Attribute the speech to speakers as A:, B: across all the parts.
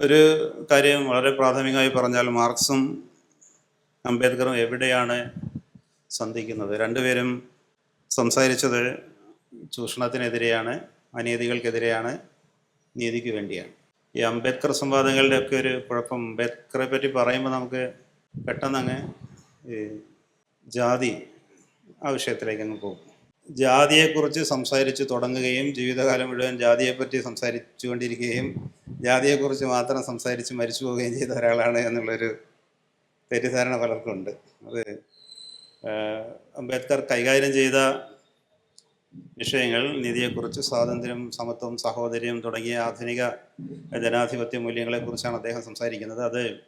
A: ഒരു കാര്യം വളരെ പ്രാഥമികമായി പറഞ്ഞാൽ മാർക്സും അംബേദ്കറും എവിടെയാണ് സന്ധിക്കുന്നത്? രണ്ടുപേരും സംസാരിച്ചത് ചൂഷണത്തിനെതിരെയാണ് അനീതികൾക്കെതിരെയാണ് നീതിക്ക് വേണ്ടിയാണ്. ഈ അംബേദ്കർ സംവാദങ്ങളുടെ ഒക്കെ ഒരു കുഴപ്പം. അംബേദ്കറെ പറ്റി പറയുമ്പോൾ നമുക്ക് പെട്ടെന്നങ്ങ് ജാതി ആ വിഷയത്തിലേക്ക് അങ്ങ് പോകും. ജാതിയെക്കുറിച്ച് സംസാരിച്ച് തുടങ്ങുകയും ജീവിതകാലം മുഴുവൻ ജാതിയെപ്പറ്റി സംസാരിച്ചുകൊണ്ടിരിക്കുകയും ജാതിയെക്കുറിച്ച് മാത്രം സംസാരിച്ച് മരിച്ചു പോവുകയും ചെയ്ത ഒരാളാണ് എന്നുള്ളൊരു തെറ്റിദ്ധാരണ പലർക്കും ഉണ്ട് അത് അംബേദ്കർ കൈകാര്യം ചെയ്ത വിഷയങ്ങൾ നീതിയെക്കുറിച്ച് സ്വാതന്ത്ര്യം സമത്വം സഹോദര്യം തുടങ്ങിയ ആധുനിക ജനാധിപത്യ മൂല്യങ്ങളെക്കുറിച്ചാണ് അദ്ദേഹം സംസാരിക്കുന്നത്. അത്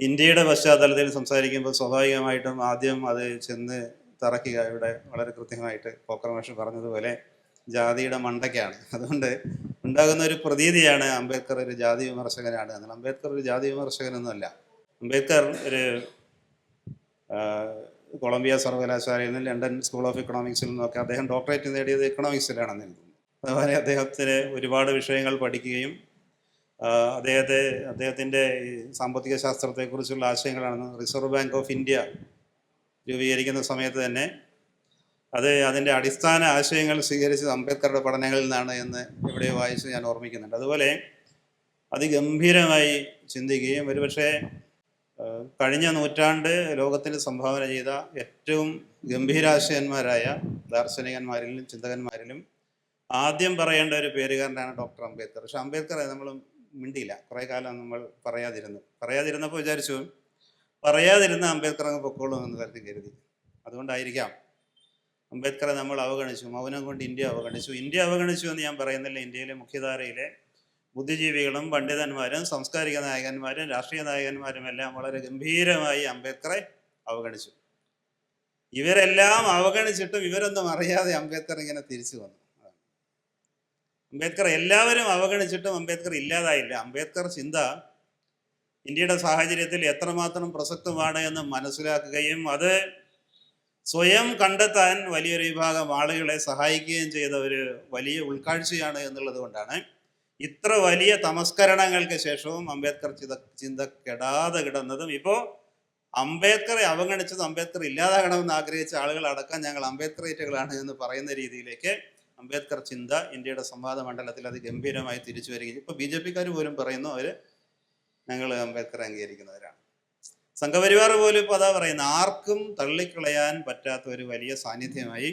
A: ഇന്ത്യയുടെ പശ്ചാത്തലത്തിൽ സംസാരിക്കുമ്പോൾ സ്വാഭാവികമായിട്ടും ആദ്യം അത് ചെന്ന് തറയ്ക്കുക. ഇവിടെ വളരെ കൃത്യമായിട്ട് പോക്കർ മാഷ് പറഞ്ഞതുപോലെ ജാതിയുടെ മണ്ടയ്ക്കാണ്. അതുകൊണ്ട് ഉണ്ടാകുന്ന ഒരു പ്രതീതിയാണ് അംബേദ്കർ ഒരു ജാതി വിമർശകനാണ് എന്നാൽ അംബേദ്കർ ഒരു ജാതി വിമർശകനൊന്നുമല്ല. അംബേദ്കർ ഒരു കൊളംബിയ സർവകലാശാലയിൽ നിന്ന് ലണ്ടൻ സ്കൂൾ ഓഫ് ഇക്കണോമിക്സിൽ നിന്നൊക്കെ അദ്ദേഹം ഡോക്ടറേറ്റ് നേടിയത് ഇക്കണോമിക്സിലാണെന്ന് എനിക്ക് തോന്നുന്നു അതുപോലെ അദ്ദേഹത്തിന് ഒരുപാട് വിഷയങ്ങൾ പഠിക്കുകയും അദ്ദേഹത്തെ അദ്ദേഹത്തിന്റെ സാമ്പത്തിക ശാസ്ത്രത്തെക്കുറിച്ചുള്ള ആശയങ്ങളാണ് റിസർവ് ബാങ്ക് ഓഫ് ഇന്ത്യ രൂപീകരിക്കുന്ന സമയത്ത് തന്നെ അത് അതിന്റെ അടിസ്ഥാന ആശയങ്ങൾ സ്വീകരിച്ച് അംബേദ്കറുടെ പഠനങ്ങളിൽ നിന്നാണ് എന്ന് എവിടെയോ വായിച്ച് ഞാൻ ഓർമ്മിക്കുന്നുണ്ട്. അതുപോലെ അതിഗംഭീരമായി ചിന്തിക്കുകയും ഒരുപക്ഷെ കഴിഞ്ഞ നൂറ്റാണ്ട് ലോകത്തിന് സംഭാവന ചെയ്ത ഏറ്റവും ഗംഭീരാശയന്മാരായ ദാർശനികന്മാരിലും ചിന്തകന്മാരിലും ആദ്യം പറയേണ്ട ഒരു പേരുകാരനാണ് ഡോക്ടർ അംബേദ്കർ. പക്ഷെ അംബേദ്കറെ നമ്മൾ മിണ്ടിയില്ല. കുറേ കാലം നമ്മൾ പറയാതിരുന്നു. പറയാതിരുന്നപ്പോൾ വിചാരിച്ചു പറയാതിരുന്ന അംബേദ്കർ അങ്ങ് പൊക്കോളും എന്ന് കരുതി കരുതി. അതുകൊണ്ടായിരിക്കാം അംബേദ്കറെ നമ്മൾ അവഗണിച്ചു മൗനം കൊണ്ട് ഇന്ത്യ അവഗണിച്ചു. ഇന്ത്യ അവഗണിച്ചു എന്ന് ഞാൻ പറയുന്നില്ല. ഇന്ത്യയിലെ മുഖ്യധാരയിലെ ബുദ്ധിജീവികളും പണ്ഡിതന്മാരും സാംസ്കാരിക നായകന്മാരും രാഷ്ട്രീയ നായകന്മാരും എല്ലാം വളരെ ഗംഭീരമായി അംബേദ്കറെ അവഗണിച്ചു. ഇവരെല്ലാം അവഗണിച്ചിട്ടും ഇവരൊന്നും അറിയാതെ അംബേദ്കർ ഇങ്ങനെ തിരിച്ചു വന്നു. അംബേദ്കർ എല്ലാവരും അവഗണിച്ചിട്ടും അംബേദ്കർ ഇല്ലാതായില്ല. അംബേദ്കർ ചിന്ത ഇന്ത്യയുടെ സാഹചര്യത്തിൽ എത്രമാത്രം പ്രസക്തമാണ് എന്ന് മനസ്സിലാക്കുകയും അത് സ്വയം കണ്ടെത്താൻ വലിയൊരു വിഭാഗം ആളുകളെ സഹായിക്കുകയും ചെയ്ത ഒരു വലിയ ഉൾക്കാഴ്ചയാണ് എന്നുള്ളത് കൊണ്ടാണ്. ഇത്ര വലിയ തമസ്കരണങ്ങൾക്ക് ശേഷവും അംബേദ്കർ ചിത ചിന്ത കെടാതെ കിടന്നതും. ഇപ്പോൾ അംബേദ്കറെ അവഗണിച്ചത് അംബേദ്കർ ഇല്ലാതാകണമെന്ന് ആഗ്രഹിച്ച ആളുകൾ അടക്കം ഞങ്ങൾ അംബേദ്കറേറ്റുകളാണ് എന്ന് പറയുന്ന രീതിയിലേക്ക് അംബേദ്കർ ചിന്ത ഇന്ത്യയുടെ സംവാദ മണ്ഡലത്തിൽ അത് ഗംഭീരമായി തിരിച്ചു വരികയും ഇപ്പോൾ ബി ജെ പിക്കാർ പോലും പറയുന്നു അവർ ഞങ്ങൾ അംബേദ്കർ അംഗീകരിക്കുന്നവരാണ്. സംഘപരിവാർ പോലും ഇപ്പോൾ അതാ പറയുന്നത് ആർക്കും തള്ളിക്കളയാൻ പറ്റാത്ത ഒരു വലിയ സാന്നിധ്യമായി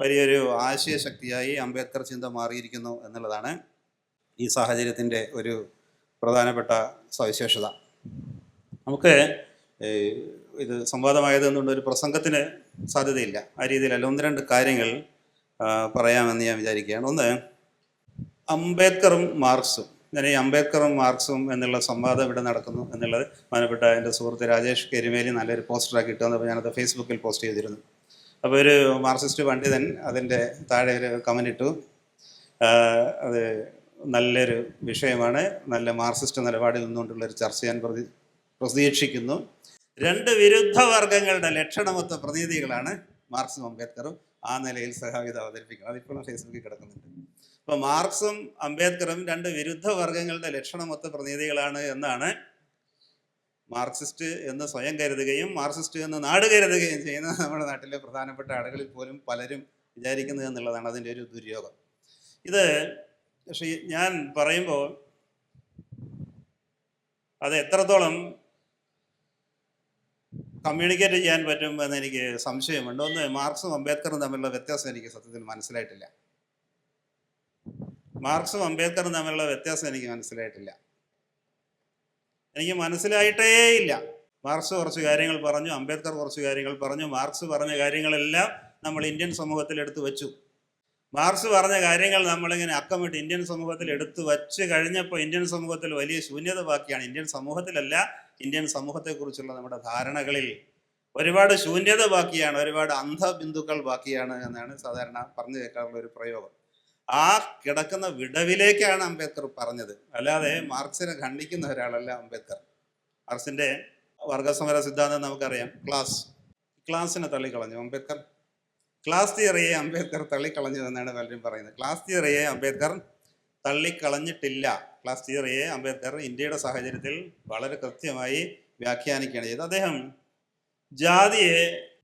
A: വലിയൊരു ആശയശക്തിയായി അംബേദ്കർ ചിന്ത മാറിയിരിക്കുന്നു എന്നുള്ളതാണ് ഈ സാഹചര്യത്തിന്റെ ഒരു പ്രധാനപ്പെട്ട സവിശേഷത. നമുക്ക് ഇത് സംവാദമായത് ഒരു പ്രസംഗത്തിന് സാധ്യതയില്ല. ആ രീതിയിലല്ല. ഒന്ന് രണ്ട് കാര്യങ്ങൾ പറയാമെന്ന് ഞാൻ വിചാരിക്കുകയാണ്. ഒന്ന് അംബേദ്കറും മാർക്സും ഈ അംബേദ്കറും മാർക്സും എന്നുള്ള സംവാദം ഇവിടെ നടക്കുന്നു എന്നുള്ളത് മാനപ്പെട്ട എന്റെ സുഹൃത്ത് രാജേഷ് കരിമേലി നല്ലൊരു പോസ്റ്ററാക്കി ഇട്ടു അപ്പോൾ ഞാനത് ഫേസ്ബുക്കിൽ പോസ്റ്റ് ചെയ്തിരുന്നു. അപ്പോൾ ഒരു മാർക്സിസ്റ്റ് പണ്ഡിതൻ അതിന്റെ താഴെ ഒരു കമന്റ് ഇട്ടു. അത് നല്ലൊരു വിഷയമാണ്. നല്ല മാർക്സിസ്റ്റ് നിലപാടിൽ നിന്നുകൊണ്ടുള്ളൊരു ചർച്ച ഞാൻ പ്രതി പ്രതീക്ഷിക്കുന്നു. രണ്ട് വിരുദ്ധ വർഗങ്ങളുടെ ലക്ഷണമൊത്ത പ്രതിനിധികളാണ് മാർക്സും അംബേദ്കറും ആ നിലയിൽ സഹാവിത അവതരിപ്പിക്കുന്നത്. അതിപ്പോഴും ഫേസ്ബുക്കിൽ കിടക്കുന്നുണ്ട്. അപ്പോൾ മാർക്സും അംബേദ്കറും രണ്ട് വിരുദ്ധ വർഗങ്ങളുടെ ലക്ഷണമൊത്ത പ്രതിനിധികളാണ് എന്നാണ് മാർക്സിസ്റ്റ് എന്ന് സ്വയം കരുതുകയും മാർക്സിസ്റ്റ് എന്ന് നാട് കരുതുകയും ചെയ്യുന്ന നമ്മുടെ നാട്ടിലെ പ്രധാനപ്പെട്ട ആളുകളിൽ പോലും പലരും വിചാരിക്കുന്നത് എന്നുള്ളതാണ് അതിന്റെ ഒരു ദുര്യോഗം. ഇത് പക്ഷേ ഞാൻ പറയുമ്പോൾ അത് എത്രത്തോളം കമ്മ്യൂണിക്കേറ്റ് ചെയ്യാൻ പറ്റും എനിക്ക് സംശയമുണ്ട്. ഒന്ന് മാർക്സും അംബേദ്കറും തമ്മിലുള്ള വ്യത്യാസം എനിക്ക് സത്യത്തിൽ മനസ്സിലായിട്ടില്ല. മാർക്സും അംബേദ്കറും തമ്മിലുള്ള വ്യത്യാസം എനിക്ക് മനസ്സിലായിട്ടില്ല. എനിക്ക് മനസ്സിലായിട്ടേ ഇല്ല. മാർക്സ് കുറച്ച് കാര്യങ്ങൾ പറഞ്ഞു അംബേദ്കർ കുറച്ച് കാര്യങ്ങൾ പറഞ്ഞു. മാർക്സ് പറഞ്ഞ കാര്യങ്ങളെല്ലാം നമ്മൾ ഇന്ത്യൻ സമൂഹത്തിൽ എടുത്തു വെച്ചു. മാർക്സ് പറഞ്ഞ കാര്യങ്ങൾ നമ്മളിങ്ങനെ അക്കമിട്ട് ഇന്ത്യൻ സമൂഹത്തിൽ എടുത്തു വച്ച് കഴിഞ്ഞപ്പോൾ ഇന്ത്യൻ സമൂഹത്തിൽ വലിയ ശൂന്യത ബാക്കിയാണ്. ഇന്ത്യൻ സമൂഹത്തിലല്ല ഇന്ത്യൻ സമൂഹത്തെക്കുറിച്ചുള്ള നമ്മുടെ ധാരണകളിൽ ഒരുപാട് ശൂന്യത ബാക്കിയാണ് ഒരുപാട് അന്ധബിന്ദുക്കൾ ബാക്കിയാണ് എന്നാണ് സാധാരണ പറഞ്ഞു കേൾക്കാറുള്ള ഒരു പ്രയോഗം. ആ കിടക്കുന്ന വിടവിലേക്കാണ് അംബേദ്കർ പറഞ്ഞത്. അല്ലാതെ മാർക്സിനെ ഖണ്ഡിക്കുന്ന ഒരാളല്ല അംബേദ്കർ. മാർക്സിന്റെ വർഗസമര സിദ്ധാന്തം നമുക്കറിയാം. ക്ലാസ് ക്ലാസ്സിനെ തള്ളിക്കളഞ്ഞു. അംബേദ്കർ ക്ലാസ് തിയറിയെ അംബേദ്കർ തള്ളിക്കളഞ്ഞു എന്നാണ് പലരും പറയുന്നത്. ക്ലാസ് തിയറിയെ അംബേദ്കർ തള്ളിക്കളഞ്ഞിട്ടില്ല. ക്ലാസ് തിയറിയെ അംബേദ്കർ ഇന്ത്യയുടെ സാഹചര്യത്തിൽ വളരെ കൃത്യമായി വ്യാഖ്യാനിക്കുകയാണ് ചെയ്തത്. അദ്ദേഹം ജാതിയെ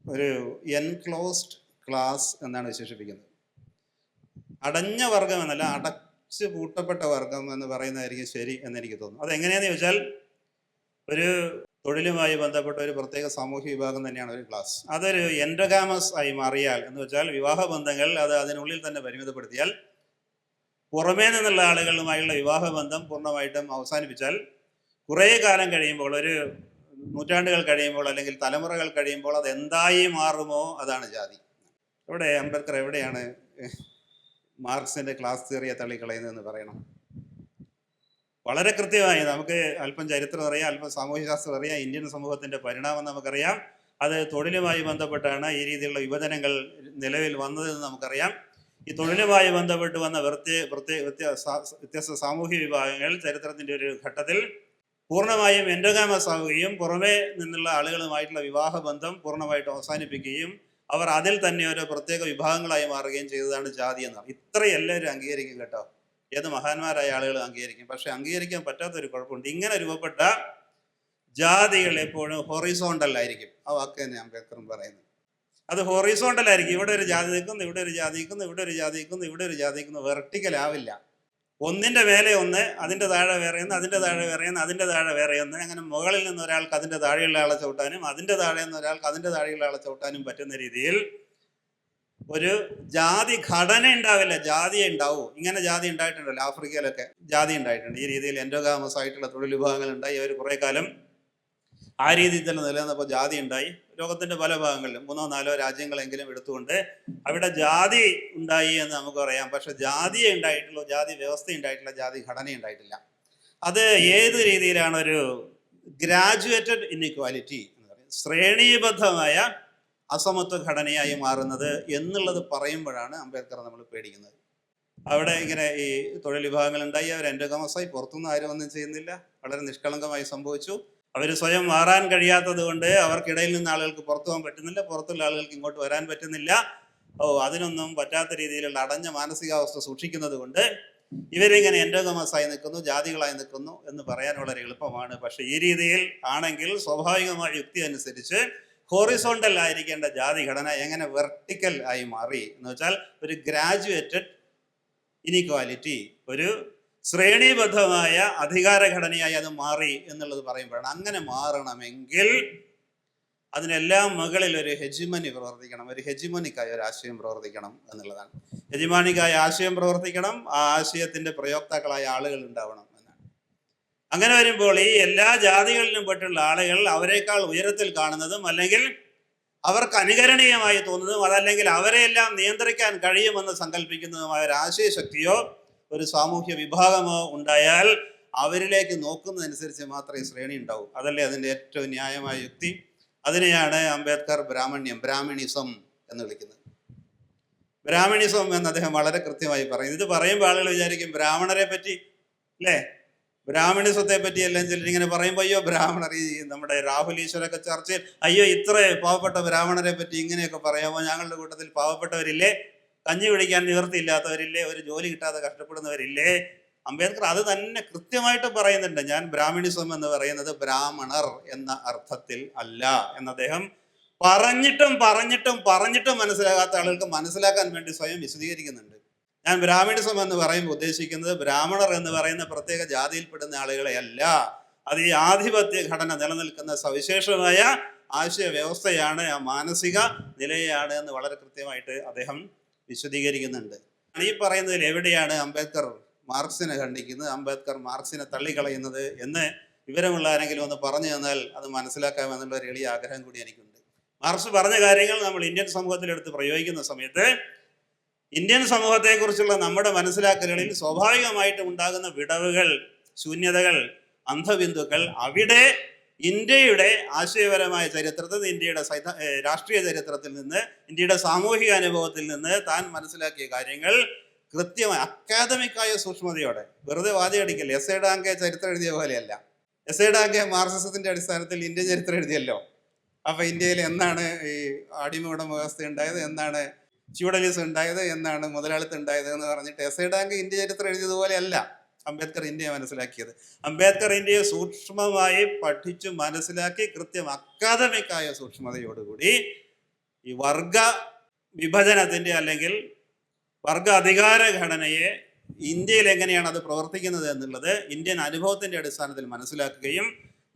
A: ഒരു എൻക്ലോസ്ഡ് ക്ലാസ് എന്നാണ് വിശേഷിപ്പിക്കുന്നത്. അടഞ്ഞ വർഗം എന്നല്ല അടച്ച് പൂട്ടപ്പെട്ട വർഗം എന്ന് പറയുന്നതായിരിക്കും ശരി എന്ന് എനിക്ക് തോന്നുന്നു. അതെങ്ങനെയാണെന്ന് ചോദിച്ചാൽ ഒരു തൊഴിലുമായി ബന്ധപ്പെട്ട ഒരു പ്രത്യേക സാമൂഹ്യ വിഭാഗം തന്നെയാണ് ഒരു ക്ലാസ് അതൊരു എൻഡഗാമസ് ആയി മാറിയാൽ എന്ന് വെച്ചാൽ വിവാഹ ബന്ധങ്ങൾ അത് അതിനുള്ളിൽ തന്നെ പരിമിതപ്പെടുത്തിയാൽ പുറമേ നിന്നുള്ള ആളുകളുമായുള്ള വിവാഹ ബന്ധം പൂർണമായിട്ടും അവസാനിപ്പിച്ചാൽ കുറേ കാലം കഴിയുമ്പോൾ ഒരു നൂറ്റാണ്ടുകൾ കഴിയുമ്പോൾ അല്ലെങ്കിൽ തലമുറകൾ കഴിയുമ്പോൾ അത് എന്തായി മാറുമോ അതാണ് ജാതി. ഇവിടെ അംബേദ്കർ എവിടെയാണ് മാർക്സിന്റെ ക്ലാസ് തിയറിയെ തള്ളിക്കളയുന്നതെന്ന് പറയണം. വളരെ കൃത്യമായി നമുക്ക് അല്പം ചരിത്രം അറിയാം അല്പം സാമൂഹ്യശാസ്ത്രം അറിയാം ഇന്ത്യൻ സമൂഹത്തിന്റെ പരിണാമം നമുക്കറിയാം. അത് തൊഴിലുമായി ബന്ധപ്പെട്ടാണ് ഈ രീതിയിലുള്ള വിഭജനങ്ങൾ നിലവിൽ വന്നതെന്ന് നമുക്കറിയാം. ഈ തൊഴിലുമായി ബന്ധപ്പെട്ട് വന്ന പ്രത്യേക പ്രത്യേക വ്യത്യസ്ത സാമൂഹ്യ വിഭാഗങ്ങൾ ചരിത്രത്തിന്റെ ഒരു ഘട്ടത്തിൽ പൂർണമായും എൻഡോഗാമസ് ആവുകയും പുറമേ നിന്നുള്ള ആളുകളുമായിട്ടുള്ള വിവാഹ ബന്ധം പൂർണമായിട്ട് അവസാനിപ്പിക്കുകയും അവർ അതിൽ തന്നെ ഒരു പ്രത്യേക വിഭാഗങ്ങളായി മാറുകയും ചെയ്തതാണ് ജാതി എന്നാണ് ഇത്രയും എല്ലാവരും അംഗീകരിക്കും കേട്ടോ. ഏത് മഹാന്മാരായ ആളുകൾ അംഗീകരിക്കും. പക്ഷെ അംഗീകരിക്കാൻ പറ്റാത്തൊരു കുഴപ്പമുണ്ട്. ഇങ്ങനെ രൂപപ്പെട്ട ജാതികൾ എപ്പോഴും ഹൊറിസോണ്ടൽ ആയിരിക്കും. ആ വാക്ക് തന്നെ അംബേദ്കറും പറയുന്നത്. അത് ഹൊറിസോണ്ടൽ ആയിരിക്കും. ഇവിടെ ഒരു ജാതി നിൽക്കുന്നു ഇവിടെ ഒരു ജാതി നിൽക്കുന്നു ഇവിടെ ഒരു ജാതി നിൽക്കുന്നു ഇവിടെ ഒരു ജാതി നിൽക്കുന്നു. വെർട്ടിക്കൽ ആവില്ല. ഒന്നിന്റെ മേലെ ഒന്ന് അതിന്റെ താഴെ വേറെ ഒന്ന് അതിന്റെ താഴെ വേറെ ഒന്ന് അതിന്റെ താഴെ വേറെ ഒന്ന്. അങ്ങനെ മുകളിൽ നിന്ന് ഒരാൾക്ക് അതിന്റെ താഴെയുള്ള ആളെ ചവിട്ടാനും അതിന്റെ താഴെ നിന്ന് ഒരാൾക്ക് അതിന്റെ താഴെയുള്ള ആളെ ചവിട്ടാനും പറ്റുന്ന രീതിയിൽ ഒരു ജാതി ഘടന ഉണ്ടാവില്ല. ജാതി ഉണ്ടാവൂ. ഇങ്ങനെ ജാതി ഉണ്ടായിട്ടുണ്ടല്ലോ. ആഫ്രിക്കയിലൊക്കെ ജാതി ഉണ്ടായിട്ടുണ്ട്. ഈ രീതിയിൽ എൻഡോഗാമസ് ആയിട്ടുള്ള തൊഴിൽ വിഭാഗങ്ങൾ ഉണ്ടായി. അവർ കുറേ കാലം ആ രീതിയിൽ തന്നെ നിലനിന്നപ്പോൾ ജാതി ഉണ്ടായി. ലോകത്തിന്റെ പല ഭാഗങ്ങളിലും മൂന്നോ നാലോ രാജ്യങ്ങളെങ്കിലും എടുത്തുകൊണ്ട് അവിടെ ജാതി ഉണ്ടായി എന്ന് നമുക്ക് പറയാം. പക്ഷെ ജാതിയെ ഉണ്ടായിട്ടുള്ളൂ ജാതി വ്യവസ്ഥ ഉണ്ടായിട്ടില്ല ജാതി ഘടന ഉണ്ടായിട്ടില്ല. അത് ഏത് രീതിയിലാണ് ഒരു ഗ്രാജുവേറ്റഡ് ഇൻഇക്വാലിറ്റി എന്ന് പറയുന്നത്? ശ്രേണീബദ്ധമായ അസമത്വ ഘടനയായി മാറുന്നത് എന്നുള്ളത് പറയുമ്പോഴാണ് അംബേദ്കർ നമ്മൾ പേടിക്കുന്നത്. അവിടെ ഇങ്ങനെ ഈ തൊഴിൽ വിഭാഗങ്ങൾ ഉണ്ടായി. അവർ എൻഡോഗമസായി പുറത്തുനിന്ന് ആരും ഒന്നും ചെയ്യുന്നില്ല. വളരെ നിഷ്കളങ്കമായി സംഭവിച്ചു. അവർ സ്വയം മാറാൻ കഴിയാത്തത് കൊണ്ട് അവർക്കിടയിൽ നിന്ന് ആളുകൾക്ക് പുറത്തു പോകാൻ പറ്റുന്നില്ല പുറത്തുള്ള ആളുകൾക്ക് ഇങ്ങോട്ട് വരാൻ പറ്റുന്നില്ല. ഓ അതിനൊന്നും പറ്റാത്ത രീതിയിലുള്ള അടഞ്ഞ മാനസികാവസ്ഥ സൂക്ഷിക്കുന്നത് കൊണ്ട് ഇവരിങ്ങനെ എൻഡോഗമസായി നിൽക്കുന്നു ജാതികളായി നിൽക്കുന്നു എന്ന് പറയാൻ വളരെ എളുപ്പമാണ്. പക്ഷെ ഈ രീതിയിൽ ആണെങ്കിൽ സ്വാഭാവികമായ യുക്തി അനുസരിച്ച് ഹോറിസോണ്ടൽ ആയിരിക്കേണ്ട ജാതി ഘടന എങ്ങനെ വെർട്ടിക്കൽ ആയി മാറി എന്ന് വെച്ചാൽ ഒരു ഗ്രാജുവേറ്റഡ് ഇനീക്വാലിറ്റി ഒരു ശ്രേണീബദ്ധമായ അധികാരഘടനയായി അത് മാറി എന്നുള്ളത് പറയുമ്പോഴാണ്. അങ്ങനെ മാറണമെങ്കിൽ അതിനെല്ലാം മുകളിൽ ഒരു ഹെജിമനി പ്രവർത്തിക്കണം. ഒരു ഹെജിമോനിക്കായ ഒരു ആശയം പ്രവർത്തിക്കണം എന്നുള്ളതാണ്. ഹെജിമാനിക്കായ ആശയം പ്രവർത്തിക്കണം ആ ആശയത്തിന്റെ പ്രയോക്താക്കളായ ആളുകൾ ഉണ്ടാവണം എന്നാണ്. അങ്ങനെ വരുമ്പോൾ ഈ എല്ലാ ജാതികളിലും പെട്ടുള്ള ആളുകൾ അവരെക്കാൾ ഉയരത്തിൽ കാണുന്നതും അല്ലെങ്കിൽ അവർക്ക് അനുകരണീയമായി തോന്നുന്നതും അതല്ലെങ്കിൽ അവരെയെല്ലാം നിയന്ത്രിക്കാൻ കഴിയുമെന്ന് സങ്കല്പിക്കുന്നതുമായ ഒരു ആശയശക്തിയോ ഒരു സാമൂഹ്യ വിഭാഗമോ ഉണ്ടായാൽ അവരിലേക്ക് നോക്കുന്നതനുസരിച്ച് മാത്രമേ ശ്രേണി ഉണ്ടാവൂ. അതല്ലേ അതിന്റെ ഏറ്റവും ന്യായമായ യുക്തി? അതിനെയാണ് അംബേദ്കർ ബ്രാഹ്മണ്യം ബ്രാഹ്മണിസം എന്ന് വിളിക്കുന്നത്. ബ്രാഹ്മണിസം എന്ന് അദ്ദേഹം വളരെ കൃത്യമായി പറയുന്നു. ഇത് പറയുമ്പോൾ ആളുകൾ വിചാരിക്കും ബ്രാഹ്മണരെ പറ്റി അല്ലേ? ബ്രാഹ്മണിസത്തെ പറ്റി എല്ലാം ചിലർ ഇങ്ങനെ പറയുമ്പോൾ അയ്യോ ബ്രാഹ്മണർ ഈ നമ്മുടെ രാഹുൽ ഈശ്വരൊക്കെ ചർച്ചയിൽ അയ്യോ ഇത്ര പാവപ്പെട്ട ബ്രാഹ്മണരെ പറ്റി ഇങ്ങനെയൊക്കെ പറയാമോ? ഞങ്ങളുടെ കൂട്ടത്തിൽ പാവപ്പെട്ടവരില്ലേ? കഞ്ഞി പിടിക്കാൻ നിവൃത്തിയില്ലാത്തവരില്ലേ ഒരു ജോലി കിട്ടാതെ കഷ്ടപ്പെടുന്നവരില്ലേ? അംബേദ്കർ അത് തന്നെ കൃത്യമായിട്ട് പറയുന്നുണ്ട്. ഞാൻ ബ്രാഹ്മണിസം എന്ന് പറയുന്നത് ബ്രാഹ്മണർ എന്ന അർത്ഥത്തിൽ അല്ല എന്ന് അദ്ദേഹം പറഞ്ഞിട്ടും പറഞ്ഞിട്ടും പറഞ്ഞിട്ടും മനസ്സിലാകാത്ത ആളുകൾക്ക് മനസ്സിലാക്കാൻ വേണ്ടി സ്വയം വിശദീകരിക്കുന്നുണ്ട്. ഞാൻ ബ്രാഹ്മണിസം എന്ന് പറയുമ്പോൾ ഉദ്ദേശിക്കുന്നത് ബ്രാഹ്മണർ എന്ന് പറയുന്ന പ്രത്യേക ജാതിയിൽപ്പെടുന്ന ആളുകളെ അല്ല. അത് ഈ ആധിപത്യ ഘടന നിലനിൽക്കുന്ന സവിശേഷമായ ആശയ വ്യവസ്ഥയാണ് ആ മാനസിക നിലയാണ് എന്ന് വളരെ കൃത്യമായിട്ട് അദ്ദേഹം വിശദീകരിക്കുന്നുണ്ട്. ഈ പറയുന്നതിൽ എവിടെയാണ് അംബേദ്കർ മാർക്സിനെ ഖണ്ഡിക്കുന്നത്? അംബേദ്കർ മാർക്സിനെ തള്ളിക്കളയുന്നത് എന്ന് വിവരമുള്ള ആരെങ്കിലും ഒന്ന് പറഞ്ഞു തന്നാൽ അത് മനസ്സിലാക്കാമെന്നുള്ള ഒരു എളിയ ആഗ്രഹം കൂടി എനിക്കുണ്ട്. മാർക്സ് പറഞ്ഞ കാര്യങ്ങൾ നമ്മൾ ഇന്ത്യൻ സമൂഹത്തിലെടുത്ത് പ്രയോഗിക്കുന്ന സമയത്ത് ഇന്ത്യൻ സമൂഹത്തെക്കുറിച്ചുള്ള നമ്മുടെ മനസ്സിലാക്കലുകളിൽ സ്വാഭാവികമായിട്ടും ഉണ്ടാകുന്ന വിടവുകൾ ശൂന്യതകൾ അന്ധബിന്ദുക്കൾ അവിടെ ഇന്ത്യയുടെ ആശയപരമായ ചരിത്രത്തിൽ ഇന്ത്യയുടെ രാഷ്ട്രീയ ചരിത്രത്തിൽ നിന്ന് ഇന്ത്യയുടെ സാമൂഹിക അനുഭവത്തിൽ നിന്ന് താൻ മനസ്സിലാക്കിയ കാര്യങ്ങൾ കൃത്യമായി അക്കാദമിക്കായ സൂക്ഷ്മതയോടെ. വെറുതെ വാചകടിക്കല്ല എസ് എ ഡാങ്കെ ചരിത്രം എഴുതിയ പോലെയല്ല. എസ് എ ഡാങ്കെ മാർക്സിസത്തിന്റെ അടിസ്ഥാനത്തിൽ ഇന്ത്യ ചരിത്രം എഴുതിയല്ലോ. അപ്പൊ ഇന്ത്യയിൽ എന്നാണ് ഈ അടിമയുടെ വ്യവസ്ഥ ഉണ്ടായത്? എന്നാണ് ഫ്യൂഡലിസം ഉണ്ടായത്? എന്നാണ് മുതലാളിത്തം ഉണ്ടായത് എന്ന് പറഞ്ഞിട്ട് എസ് എ ഡാങ്ക് ഇന്ത്യ ചരിത്രം എഴുതിയതുപോലെ അല്ല അംബേദ്കർ ഇന്ത്യയെ മനസ്സിലാക്കിയത്. അംബേദ്കർ ഇന്ത്യയെ സൂക്ഷ്മമായി പഠിച്ചു മനസ്സിലാക്കി കൃത്യം അക്കാദമിക്കായ സൂക്ഷ്മതയോടുകൂടി ഈ വർഗ വിഭജനത്തിന്റെ അല്ലെങ്കിൽ വർഗ അധികാര ഘടനയെ ഇന്ത്യയിൽ എങ്ങനെയാണ് അത് പ്രവർത്തിക്കുന്നത് എന്നുള്ളത് ഇന്ത്യൻ അനുഭവത്തിന്റെ അടിസ്ഥാനത്തിൽ മനസ്സിലാക്കുകയും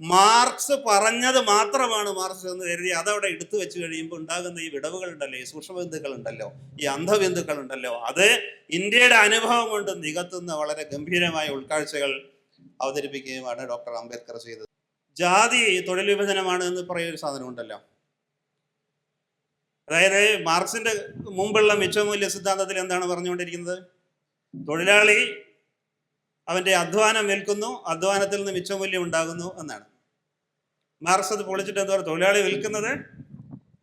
A: മാർക്സ് പറഞ്ഞത് മാത്രമാണ് മാർക്സ് എന്ന് കരുതി അതവിടെ എടുത്തു വെച്ച് കഴിയുമ്പോൾ ഉണ്ടാകുന്ന ഈ വിടവുകൾ ഉണ്ടല്ലോ ഈ സൂക്ഷ്മബിന്ദുക്കളുണ്ടല്ലോ ഈ അന്ധബിന്ദുക്കളുണ്ടല്ലോ. അത് ഇന്ത്യയുടെ അനുഭവം കൊണ്ട് നികത്തുന്ന വളരെ ഗംഭീരമായ ഉൾക്കാഴ്ചകൾ അവതരിപ്പിക്കുകയുമാണ് ഡോക്ടർ അംബേദ്കർ ചെയ്തത്. ജാതി തൊഴിൽ വിഭജനമാണ് എന്ന് പറയുന്ന സാധനം ഉണ്ടല്ലോ. അതായത് മാർക്സിന്റെ മുമ്പുള്ള മിച്ചമൂല്യ സിദ്ധാന്തത്തിൽ എന്താണ് പറഞ്ഞുകൊണ്ടിരിക്കുന്നത്? തൊഴിലാളി അവന്റെ അധ്വാനം വിൽക്കുന്നു അധ്വാനത്തിൽ നിന്ന് മിച്ചമൂല്യം ഉണ്ടാകുന്നു എന്നാണ്. മാർക്സ് അത് പൊളിച്ചിട്ട് എന്താ പറയുക തൊഴിലാളി വിൽക്കുന്നത്.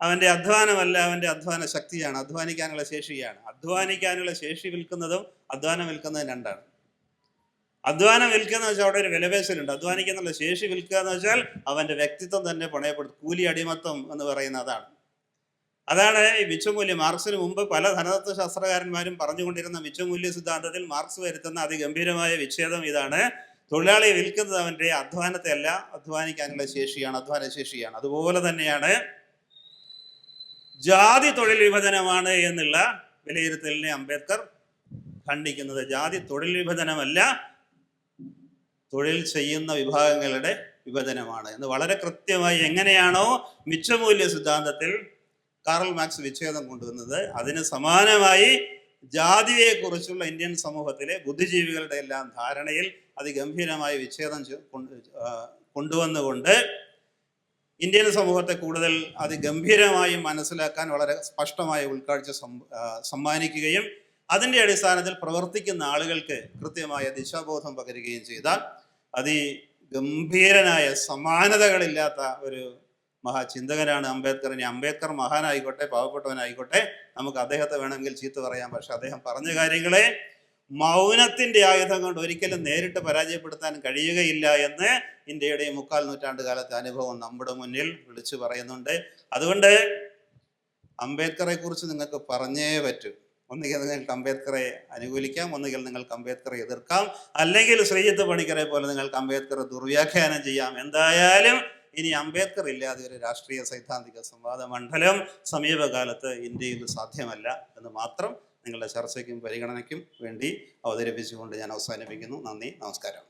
A: അവന്റെ അധ്വാനമല്ല അവന്റെ അധ്വാന ശക്തിയാണ്. അധ്വാനിക്കാനുള്ള ശേഷിയാണ്. അധ്വാനിക്കാനുള്ള ശേഷി വിൽക്കുന്നതും അധ്വാനം വിൽക്കുന്നതും രണ്ടാണ്. അധ്വാനം വിൽക്കുക എന്ന് വെച്ചാൽ അവിടെ ഒരു വിലപേശലുണ്ട്. അധ്വാനിക്കാനുള്ള ശേഷി വിൽക്കുക എന്ന് വെച്ചാൽ അവന്റെ വ്യക്തിത്വം തന്നെ പണയപ്പെടുത്തും കൂലി അടിമത്വം എന്ന് പറയുന്ന അതാണ്. അതാണ് മിച്ചമൂല്യം മാർക്സിന് മുമ്പ് പല ധനതത്വ ശാസ്ത്രകാരന്മാരും പറഞ്ഞുകൊണ്ടിരുന്ന മിച്ചമൂല്യ സിദ്ധാന്തത്തിൽ മാർക്സ് വരുത്തുന്ന അതിഗംഭീരമായ വിച്ഛേദം ഇതാണ്. തൊഴിലാളിയെ വിൽക്കുന്നത് അവന്റെ അധ്വാനത്തെ അല്ല അധ്വാനിക്കാനുള്ള ശേഷിയാണ് അധ്വാന ശേഷിയാണ്. അതുപോലെ തന്നെയാണ് ജാതി തൊഴിൽ വിഭജനമാണ് എന്നുള്ള വിലയിരുത്തലിനെ അംബേദ്കർ ഖണ്ഡിക്കുന്നത്. ജാതി തൊഴിൽ വിഭജനമല്ല തൊഴിൽ ചെയ്യുന്ന വിഭാഗങ്ങളുടെ വിഭജനമാണ്. എന്ന് വളരെ കൃത്യമായി എങ്ങനെയാണോ മിച്ചമൂല്യ സിദ്ധാന്തത്തിൽ കാറൽ മാക്സ് വിച്ഛേദം കൊണ്ടുവന്നത്. അതിന് സമാനമായി ജാതിയെക്കുറിച്ചുള്ള ഇന്ത്യൻ സമൂഹത്തിലെ ബുദ്ധിജീവികളുടെ എല്ലാം ധാരണയിൽ അതിഗംഭീരമായ വിച്ഛേദം കൊണ്ടുവന്നുകൊണ്ട് ഇന്ത്യൻ സമൂഹത്തെ കൂടുതൽ അതിഗംഭീരമായി മനസ്സിലാക്കാൻ വളരെ സ്പഷ്ടമായ ഉൾക്കാഴ്ച സമ്മാനിക്കുകയും അതിന്റെ അടിസ്ഥാനത്തിൽ പ്രവർത്തിക്കുന്ന ആളുകൾക്ക് കൃത്യമായ ദിശാബോധം പകരുകയും ചെയ്ത അതിഗംഭീരനായ സമാനതകളില്ലാത്ത ഒരു മഹാചിന്തകനാണ് അംബേദ്കർ. ഇനി അംബേദ്കർ മഹാനായിക്കോട്ടെ പാവപ്പെട്ടവനായിക്കോട്ടെ നമുക്ക് അദ്ദേഹത്തെ വേണമെങ്കിൽ ചീത്ത പറയാം. പക്ഷെ അദ്ദേഹം പറഞ്ഞ കാര്യങ്ങളെ മൗനത്തിന്റെ ആയുധം കൊണ്ട് ഒരിക്കലും നേരിട്ട് പരാജയപ്പെടുത്താൻ കഴിയുകയില്ല എന്ന് ഇന്ത്യയുടെ മുക്കാൽ നൂറ്റാണ്ട് കാലത്തെ അനുഭവം നമ്മുടെ മുന്നിൽ വിളിച്ചു പറയുന്നുണ്ട്. അതുകൊണ്ട് അംബേദ്കറെ കുറിച്ച് നിങ്ങൾക്ക് പറഞ്ഞേ പറ്റൂ. ഒന്നുകിൽ നിങ്ങൾക്ക് അംബേദ്കറെ അനുകൂലിക്കാം ഒന്നുകിൽ നിങ്ങൾക്ക് അംബേദ്കറെ എതിർക്കാം. അല്ലെങ്കിൽ ശ്രീജിത്ത് പണിക്കരെ പോലെ നിങ്ങൾക്ക് അംബേദ്കറെ ദുർവ്യാഖ്യാനം ചെയ്യാം. എന്തായാലും ഇനി അംബേദ്കർ ഇല്ലാതെ ഒരു രാഷ്ട്രീയ സൈദ്ധാന്തിക സംവാദ മണ്ഡലം സമീപകാലത്ത് ഇന്ത്യയിൽ സാധ്യമല്ല എന്ന് മാത്രം നിങ്ങളുടെ ചർച്ചയ്ക്കും പരിഗണനയ്ക്കും വേണ്ടി അവതരിപ്പിച്ചുകൊണ്ട് ഞാൻ അവസാനിപ്പിക്കുന്നു. നന്ദി നമസ്കാരം.